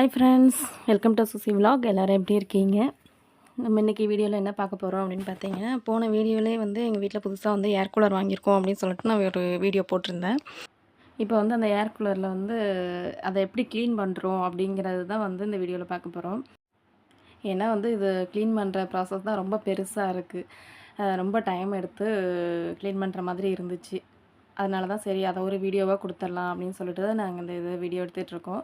Hi friends welcome to Suchi vlog எல்லோரும் எப்படி இருக்கீங்க? நம்ம இன்றைக்கி வீடியோவில் என்ன பார்க்க போகிறோம் அப்படின்னு பார்த்தீங்கன்னா போன வீடியோவிலே வந்து எங்கள் வீட்டில் புதுசாக வந்து ஏர் கூலர் வாங்கியிருக்கோம் அப்படின்னு சொல்லிட்டு நான் ஒரு வீடியோ போட்டிருந்தேன். இப்போ வந்து அந்த ஏர் கூலரில் வந்து அதை எப்படி க்ளீன் பண்ணுறோம் அப்படிங்கிறது தான் வந்து இந்த வீடியோவில் பார்க்க போகிறோம் ஏன்னா வந்து இது க்ளீன் பண்ணுற ப்ராசஸ் தான் ரொம்ப பெருசாக இருக்குது ரொம்ப டைம் எடுத்து க்ளீன் பண்ணுற மாதிரி இருந்துச்சு. அதனால தான் சரி அதை ஒரு வீடியோவாக கொடுத்துடலாம் அப்படின்னு சொல்லிட்டு தான் நாங்கள் இந்த இது வீடியோ எடுத்துகிட்டு இருக்கோம்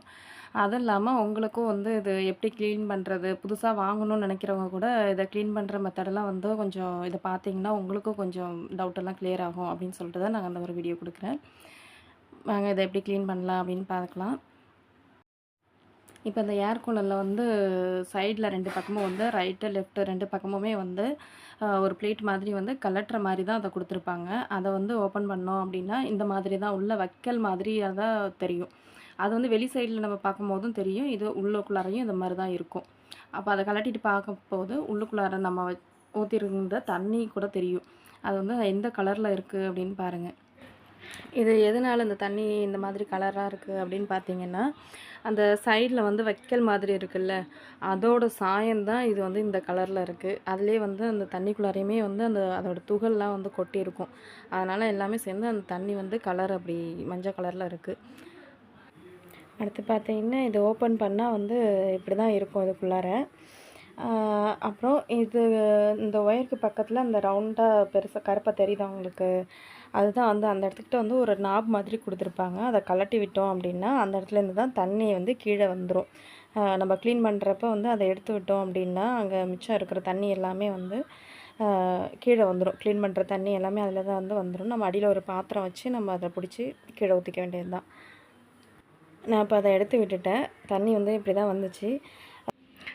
அதுவும் இல்லாமல் உங்களுக்கும் வந்து இது எப்படி க்ளீன் பண்ணுறது புதுசாக வாங்கணும்னு நினைக்கிறவங்க கூட இதை க்ளீன் பண்ணுற மெத்தடெல்லாம் வந்து கொஞ்சம் இதை பார்த்தீங்கன்னா உங்களுக்கும் கொஞ்சம் டவுட்டெல்லாம் கிளியர் ஆகும் அப்படின்னு சொல்லிட்டு தான் நாங்கள் அந்த ஒரு வீடியோ கொடுக்குறேன். நாங்கள் இதை எப்படி க்ளீன் பண்ணலாம் அப்படின்னு பார்க்கலாம். இப்போ இந்த ஏர் கூலரில் வந்து சைடில் ரெண்டு பக்கமும் வந்து ரைட்டு லெஃப்ட்டு ரெண்டு பக்கமுமே வந்து ஒரு பிளேட் மாதிரி வந்து கலட்டுற மாதிரி தான் அதை கொடுத்துருப்பாங்க. அதை வந்து ஓப்பன் பண்ணோம் அப்படின்னா இந்த மாதிரி தான் உள்ள வைக்கல் மாதிரி தான் தெரியும். அது வந்து வெளி சைடில் நம்ம பார்க்கும்போதும் தெரியும். இது உள்ளுக்குள்ளாரையும் இந்த மாதிரி தான் இருக்கும். அப்போ அதை கலட்டிட்டு பார்க்கும்போது உள்ளுக்குள்ளார நம்ம ஊற்றிருந்த தண்ணி கூட தெரியும். அது வந்து எந்த கலரில் இருக்குது அப்படின்னு பாருங்கள் இது எதனால் இந்த தண்ணி இந்த மாதிரி கலராக இருக்குது அப்படின்னு பார்த்தீங்கன்னா அந்த சைடில் வந்து வைக்கல் மாதிரி இருக்குல்ல அதோட சாயந்தான் இது வந்து இந்த கலரில் இருக்குது அதுலேயே வந்து அந்த தண்ணிக்குள்ளாரையுமே வந்து அந்த அதோட துகள்லாம் வந்து கொட்டியிருக்கும். அதனால் எல்லாமே சேர்ந்து அந்த தண்ணி வந்து கலர் அப்படி மஞ்சள் கலரில் இருக்குது அடுத்து பார்த்தீங்கன்னா இது ஓப்பன் பண்ணால் வந்து இப்படி தான் இருக்கும் இதுக்குள்ளார. அப்புறம் இது இந்த ஒயருக்கு பக்கத்தில் அந்த ரவுண்டாக பெருசாக கருப்பாக தெரியுதா உங்களுக்கு? அதுதான் வந்து அந்த இடத்துக்கிட்ட வந்து ஒரு நாப் மாதிரி கொடுத்துருப்பாங்க. அதை கலட்டி விட்டோம் அப்படின்னா அந்த இடத்துல இருந்து தான் தண்ணி வந்து கீழே வந்துடும் நம்ம க்ளீன் பண்ணுறப்ப வந்து அதை எடுத்து விட்டோம் அப்படின்னா அங்கே மிச்சம் இருக்கிற தண்ணி எல்லாமே வந்து கீழே வந்துடும் க்ளீன் பண்ணுற தண்ணி எல்லாமே அதில் தான் வந்து வந்துடும் நம்ம அடியில் ஒரு பாத்திரம் வச்சு நம்ம அதை பிடிச்சி கீழே ஊற்றிக்க வேண்டியது தான் நான் இப்போ அதை எடுத்து விட்டுட்டேன். தண்ணி வந்து இப்படி தான் வந்துச்சு.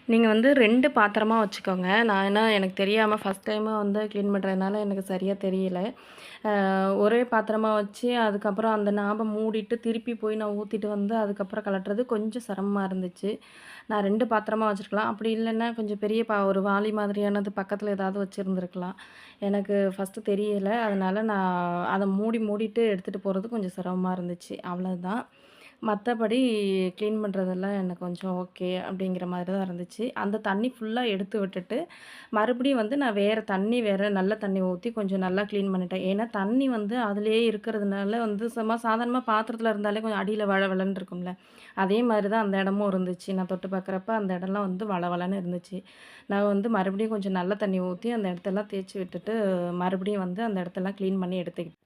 நீங்கள் வந்து ரெண்டு பாத்திரமாக வச்சுக்கோங்க. நான் என்ன எனக்கு தெரியாமல் ஃபஸ்ட் டைமாக வந்து க்ளீன் பண்ணுறதுனால எனக்கு சரியாக தெரியல. ஒரே பாத்திரமாக வச்சு அதுக்கப்புறம் அந்த நாபை மூடிட்டு திருப்பி போய் நான் ஊற்றிட்டு வந்து அதுக்கப்புறம் கலட்டுறது கொஞ்சம் சிரமமாக இருந்துச்சு. நான் ரெண்டு பாத்திரமாக வச்சுருக்கலாம். அப்படி இல்லைன்னா கொஞ்சம் பெரிய பா ஒரு வாளி மாதிரியானது பக்கத்தில் ஏதாவது வச்சுருந்துருக்கலாம். எனக்கு ஃபஸ்ட்டு தெரியலை. அதனால் நான் அதை மூடி மூடிட்டு எடுத்துகிட்டு போகிறது கொஞ்சம் சிரமமாக இருந்துச்சு. அவ்வளோதான் மற்றபடி க்ளீன் பண்ணுறதெல்லாம் எனக்கு கொஞ்சம் ஓகே அப்படிங்கிற மாதிரி தான் இருந்துச்சு. அந்த தண்ணி ஃபுல்லாக எடுத்து விட்டுட்டு மறுபடியும் வந்து நான் வேறு தண்ணி வேறு நல்ல தண்ணி ஊற்றி கொஞ்சம் நல்லா க்ளீன் பண்ணிட்டேன். ஏன்னா தண்ணி வந்து அதிலேயே இருக்கிறதுனால வந்து சும்மா சாதாரணமாக பாத்திரத்தில் இருந்தாலே கொஞ்சம் அடியில் வள வளன்னு இருக்கும்ல. அதே மாதிரி தான் அந்த இடமும் இருந்துச்சு. நான் தொட்டு பார்க்குறப்ப அந்த இடம்லாம் வந்து வள வளன்னு இருந்துச்சு. நான் வந்து மறுபடியும் கொஞ்சம் நல்ல தண்ணி ஊற்றி அந்த இடத்தெல்லாம் தேய்ச்சி விட்டுட்டு மறுபடியும் வந்து அந்த இடத்தெல்லாம் க்ளீன் பண்ணி எடுத்துக்கிட்டேன்.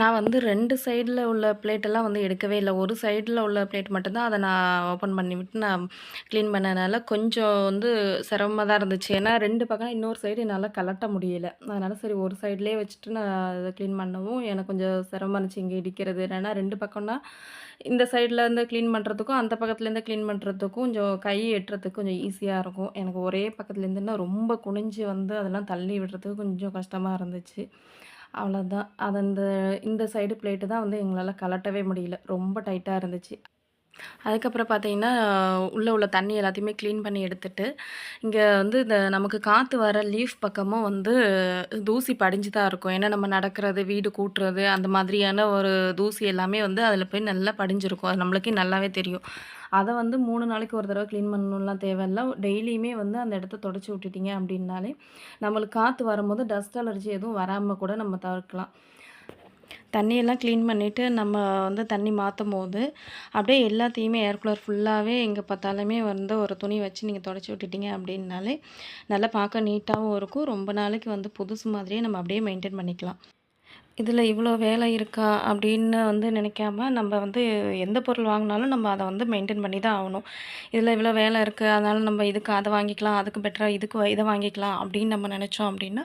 நான் வந்து ரெண்டு சைடில் உள்ள பிளேட்டெல்லாம் வந்து எடுக்கவே இல்லை. ஒரு சைடில் உள்ள பிளேட் மட்டும்தான் அதை நான் ஓப்பன் பண்ணி விட்டு நான் க்ளீன் பண்ணனால கொஞ்சம் வந்து சிரமமாக தான் இருந்துச்சு. ஏன்னா ரெண்டு பக்கம் இன்னொரு சைடு என்னால் கலட்ட முடியல. அதனால் சரி ஒரு சைட்லேயே வச்சுட்டு நான் அதை க்ளீன் பண்ணவும் எனக்கு கொஞ்சம் சிரமமாக இருந்துச்சு இங்கே இடிக்கிறது. ஏன்னா ரெண்டு பக்கம்னா இந்த சைடில் இருந்து க்ளீன் பண்ணுறதுக்கும் அந்த பக்கத்துலேருந்து க்ளீன் பண்ணுறதுக்கும் கொஞ்சம் கை எட்டுறதுக்கு கொஞ்சம் ஈஸியாக இருக்கும். எனக்கு ஒரே பக்கத்துலேருந்துன்னா ரொம்ப குனிஞ்சு வந்து அதெல்லாம் தள்ளி விடுறதுக்கு கொஞ்சம் கஷ்டமாக இருந்துச்சு. அவ்வளோதான் அது அந்த இந்த சைடு பிளேட்டு தான் வந்து எங்களால் கலட்டவே முடியல. ரொம்ப டைட்டாக இருந்துச்சு. அதுக்கப்புறம் பார்த்தீங்கன்னா உள்ளே உள்ள தண்ணி எல்லாத்தையுமே க்ளீன் பண்ணி எடுத்துட்டு இங்கே வந்து இந்த நமக்கு காற்று வர லீஃப் பக்கமும் வந்து தூசி படிஞ்சு தான் இருக்கும். ஏன்னா நம்ம நடக்கிறது வீடு கூட்டுறது அந்த மாதிரியான ஒரு தூசி எல்லாமே வந்து அதில் போய் நல்லா படிஞ்சிருக்கும். அது நம்மளுக்கே நல்லாவே தெரியும். அதை வந்து மூணு நாளைக்கு ஒரு தடவை க்ளீன் பண்ணணும்லாம் தேவையில்ல. டெய்லியுமே வந்து அந்த இடத்த தொடச்சி விட்டுட்டீங்க அப்படின்னாலே நம்மளுக்கு காற்று வரும்போது டஸ்ட் அலர்ஜி எதுவும் வராமல் கூட நம்ம தவிர்க்கலாம். தண்ணியெல்லாம் க்ளீன் பண்ணிவிட்டு நம்ம வந்து தண்ணி மாற்றும் போது அப்படியே எல்லாத்தையுமே ஏர் கூலர் ஃபுல்லாகவே எங்கே பார்த்தாலுமே வந்து ஒரு துணி வச்சு நீங்கள் தொடச்சி விட்டுட்டீங்க அப்படின்னாலே நல்லா பார்க்க நீட்டாகவும் இருக்கும். ரொம்ப நாளைக்கு வந்து புதுசு மாதிரியே நம்ம அப்படியே மெயின்டைன் பண்ணிக்கலாம். இதில் இவ்வளோ வேலை இருக்கா அப்படின்னு வந்து நினைக்காம நம்ம வந்து எந்த பொருள் வாங்கினாலும் நம்ம அதை வந்து மெயின்டைன் பண்ணி தான் ஆகணும். இதில் இவ்வளோ வேலை இருக்குது அதனால் நம்ம இதுக்கு அதை வாங்கிக்கலாம் அதுக்கு பெட்டராக இதுக்கு இதை வாங்கிக்கலாம் அப்படின்னு நம்ம நினச்சோம் அப்படின்னா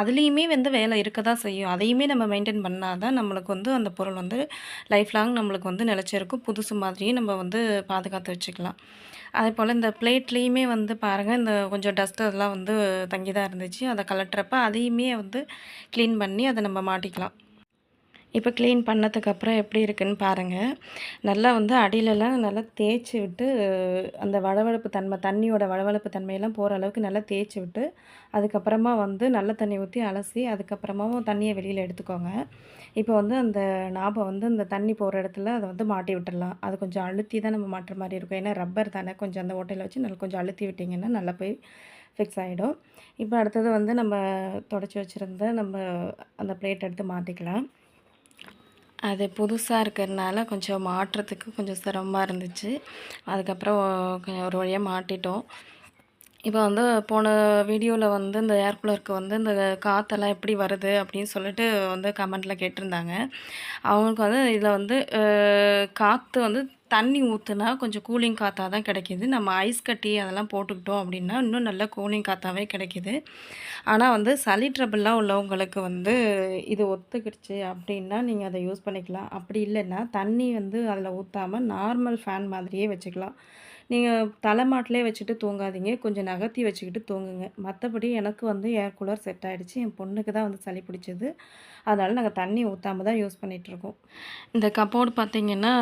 அதுலேயுமே வந்து வேலை இருக்க தான் செய்யும். அதையுமே நம்ம மெயின்டைன் பண்ணால் தான் நம்மளுக்கு வந்து அந்த பொருள் வந்து லைஃப் லாங் நம்மளுக்கு வந்து நிலச்சிருக்கும். புதுசு மாதிரியே நம்ம வந்து பாதுகாத்து வச்சுக்கலாம். அதே போல் இந்த பிளேட்லேயுமே வந்து பாருங்கள் இந்த கொஞ்சம் டஸ்ட் அதெல்லாம் வந்து தங்கி தான் இருந்துச்சு. அதை கலட்டுறப்ப அதையுமே வந்து க்ளீன் பண்ணி அதை நம்ம மாட்டிக்கலாம். இப்போ க்ளீன் பண்ணதுக்கப்புறம் எப்படி இருக்குன்னு பாருங்கள் நல்லா வந்து அடியிலலாம் நல்லா தேய்ச்சி விட்டு அந்த வழவழப்பு தன்மை தண்ணியோட வழவழப்பு தன்மையெல்லாம் போகிற அளவுக்கு நல்லா தேய்ச்சி விட்டு அதுக்கப்புறமா வந்து நல்ல தண்ணி ஊற்றி அலசி அதுக்கப்புறமாவும் தண்ணியை வெளியில் எடுத்துக்கோங்க. இப்போ வந்து அந்த நாபை வந்து அந்த தண்ணி போகிற இடத்துல அதை வந்து மாட்டி விட்டுடலாம் அது கொஞ்சம் அழுத்தி தான் நம்ம மாட்டுற மாதிரி இருக்கும். ஏன்னா ரப்பர் தானே கொஞ்சம் அந்த ஓட்டையில் வச்சு நல்லா கொஞ்சம் அழுத்தி விட்டிங்கன்னா நல்லா போய் ஃபிக்ஸ் ஆகிடும் இப்போ அடுத்தது வந்து நம்ம தொடச்சி வச்சுருந்த நம்ம அந்த பிளேட் எடுத்து மாட்டிக்கலாம் அது புதுசாக இருக்கிறதுனால கொஞ்சம் மாட்டுறதுக்கு கொஞ்சம் சிரமமாக இருந்துச்சு. அதுக்கப்புறம் கொஞ்சம் ஒரு வழியாக மாட்டிட்டோம் இப்போ வந்து போன வீடியோவில் வந்து இந்த ஏர் கூலருக்கு வந்து இந்த காற்றெல்லாம் எப்படி வருது அப்படின்னு சொல்லிட்டு வந்து கமெண்ட்டில் கேட்டிருந்தாங்க. அவங்களுக்கு வந்து இதில் வந்து காற்று வந்து தண்ணி ஊற்றுனா கொஞ்சம் கூலிங் காற்றாக தான் கிடைக்கிது. நம்ம ஐஸ் கட்டி அதெல்லாம் போட்டுக்கிட்டோம் அப்படின்னா இன்னும் நல்ல கூலிங் காற்றாகவே கிடைக்கிது. ஆனால் வந்து சளி ட்ரபிள்லாம் உள்ளவங்களுக்கு வந்து இது ஒத்துக்கிடுச்சு அப்படின்னா நீங்கள் அதை யூஸ் பண்ணிக்கலாம். அப்படி இல்லைன்னா தண்ணி வந்து அதில் ஊற்றாமல் நார்மல் ஃபேன் மாதிரியே வச்சுக்கலாம். நீங்கள் தலைமாட்டிலே வச்சுட்டு தூங்காதீங்க. கொஞ்சம் நகர்த்தி வச்சுக்கிட்டு தூங்குங்க. மற்றபடி எனக்கு வந்து ஏர் கூலர் செட் ஆகிடுச்சு என் பொண்ணுக்கு தான் வந்து சளி பிடிச்சது. அதனால் நாங்கள் தண்ணி ஊற்றாம தான் யூஸ் பண்ணிகிட்ருக்கோம் இந்த கபோர்டு பார்த்தீங்கன்னா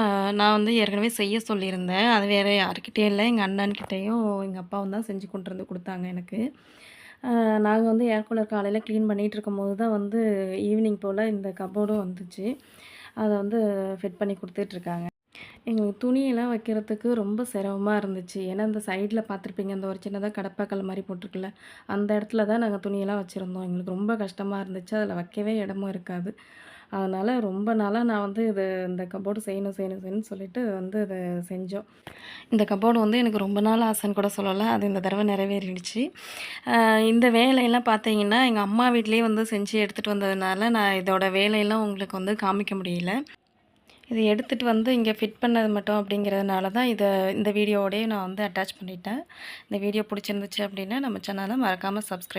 நான் வந்து ஏற்கனவே செய்ய சொல்லியிருந்தேன். அது வேறு யாருக்கிட்டேயும் இல்லை. எங்கள் அண்ணன்கிட்டேயும் எங்கள் அப்பாவும் தான் செஞ்சு கொண்டு வந்து கொடுத்தாங்க எனக்கு. நாங்கள் வந்து ஏர் கூலர் காலையில் க்ளீன் பண்ணிகிட்டு இருக்கும்போது தான் வந்து ஈவினிங் போல் இந்த கப்போர்டும் வந்துச்சு. அதை வந்து ஃபிட் பண்ணி கொடுத்துட்ருக்காங்க எங்களுக்கு துணியெல்லாம் வைக்கிறதுக்கு ரொம்ப சிரமமாக இருந்துச்சு. ஏன்னா இந்த சைடில் பார்த்துருப்பீங்க அந்த ஒரு சின்னதாக கடப்பாக்கல் மாதிரி போட்டிருக்குல்ல அந்த இடத்துல தான் நாங்கள் துணியெல்லாம் வச்சுருந்தோம். எங்களுக்கு ரொம்ப கஷ்டமாக இருந்துச்சு. அதில் வைக்கவே இடமும் இருக்காது. அதனால் ரொம்ப நாளாக நான் வந்து இது இந்த கபோர்டு செய்யணும் செய்யணும் செய்யணும்னு சொல்லிட்டு வந்து இதை செஞ்சோம். இந்த கபோர்டு வந்து எனக்கு ரொம்ப நாள் ஆசைன்னு கூட சொல்லலை. அது இந்த தடவை நிறைவேறிடுச்சு. இந்த வேலையெல்லாம் பார்த்தீங்கன்னா எங்கள் அம்மா வீட்லேயே வந்து செஞ்சு எடுத்துகிட்டு வந்ததுனால நான் இதோட வேலையெல்லாம் உங்களுக்கு வந்து காமிக்க முடியல. இது எடுத்துகிட்டு வந்து இங்கே ஃபிட் பண்ணது மட்டும் அப்படிங்கிறதுனால தான் இதை இந்த வீடியோவோடய நான் வந்து அட்டாச் பண்ணிட்டேன். இந்த வீடியோ பிடிச்சிருந்துச்சு அப்படின்னா நம்ம சேனலை மறக்காமல் சப்ஸ்கிரைப்